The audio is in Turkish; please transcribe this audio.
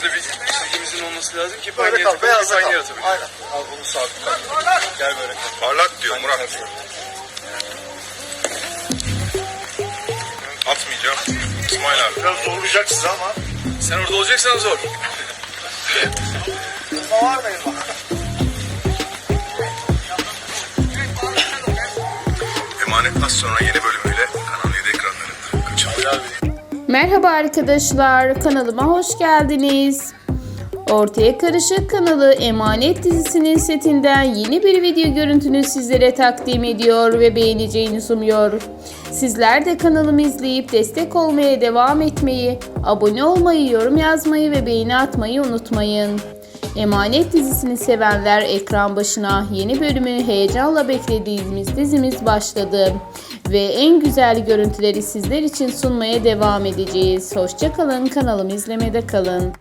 şurada bir çizgimizin olması lazım ki Böyle kal. Beyazda kal. Aynen. Al bunu sabit. Gel böyle kal. Parlat diyor Murat. Atmayacağım. İsmail abi. Biraz zorlayacak sizi ama. Sen orada olacaksan zor. Elma var mı elma? Emanet az sonra yeni bölümüyle Kanal 7 ekranlarında. Kaçın. Merhaba arkadaşlar, kanalıma hoş geldiniz. Ortaya Karışık kanalı Emanet dizisinin setinden yeni bir video görüntünü sizlere takdim ediyor ve beğeneceğinizi umuyor. Sizler de kanalımı izleyip destek olmaya devam etmeyi, abone olmayı, yorum yazmayı ve beğeni atmayı unutmayın. Emanet dizisini sevenler ekran başına yeni bölümü heyecanla beklediğimiz dizimiz başladı. Ve en güzel görüntüleri sizler için sunmaya devam edeceğiz. Hoşçakalın kanalımı izlemede kalın.